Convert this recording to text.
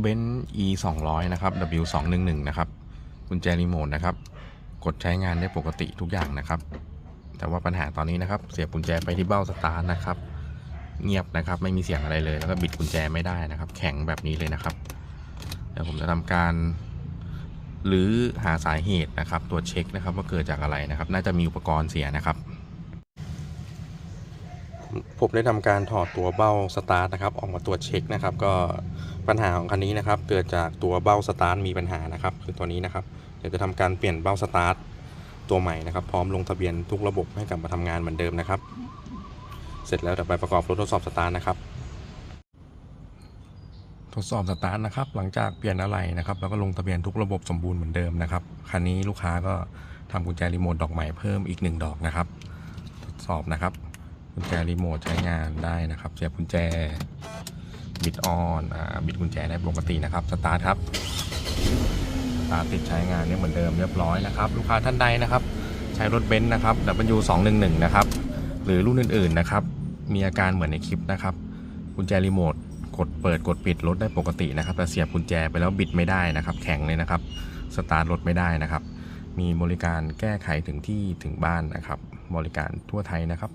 เบนซ์ e 2 0 0นะครับ w 2 1 1นะครับ กุญแจรีโมทนะครับ กดใช้งานได้ปกติทุกอย่างนะครับ แต่ว่าปัญหาตอนนี้นะครับ เสียบกุญแจไปที่เบ้าสตาร์ทนะครับ เงียบนะครับ ไม่มีเสียงอะไรเลย แล้วก็บิดกุญแจไม่ได้นะครับ แข็งแบบนี้เลยนะครับ เดี๋ยวผมจะทำการหรือหาสาเหตุนะครับ ตรวจเช็คนะครับว่าเกิดจากอะไรนะครับ น่าจะมีอุปกรณ์เสียนะครับผมได้ทำการถอดตัวเบ้าสตาร์ทนะครับ ออกมาตรวจเช็คนะครับ ก็ ปัญหาของคันนี้นะครับเกิดจากตัวเบ้าสตาร์ทมีปัญหานะครับ คือตัวนี้นะครับเดี๋ยวจะทำการเปลี่ยนเบ้าสตาร์ทตัวใหม่นะครับ พร้อมลงทะเบียนทุกระบบให้กลับมาทำงานเหมือนเดิมนะครับ เสร็จแล้วเดี๋ยวไปประกอบรถทดสอบสตาร์ทนะครับทดสอบสตาร์ทนะครับหลังจากเปลี่ยนอะไหล่นะครับแล้วก็ลงทะเบียนทุกระบบสมบูรณ์เหมือนเดิมนะครับคันนี้ลูกค้าก็ทำกุญแจรีโมทดอกใหม่เพิ่มอีกหนึ่งดอกนะครับ ทดสอบนะครับกุญแจรีโมทใช้งานได้นะครับ เสียบกุญแจ บิดออนอ่าบิดกุญแจได้ปกตินะครับสตาร์ทครับสตาร์ทติดใช้งานเนี่ยเหมือนเดิมเรียบร้อยนะครับ ลูกค้าท่านใดนะครับ ใช้รถเบนซ์นะครับ W 2 1 1 นะครับ หรือรุ่นอื่นๆนะครับ มีอาการเหมือนในคลิปนะครับ กุญแจรีโมทกดเปิดกดปิดรถได้ปกตินะครับ แต่เสียบกุญแจไปแล้วบิดไม่ได้นะครับ แข็งเลยนะครับ สตาร์ทรถไม่ได้นะครับ มีบริการแก้ไขถึงที่ถึงบ้านนะครับ บริการทั่วไทยนะครับ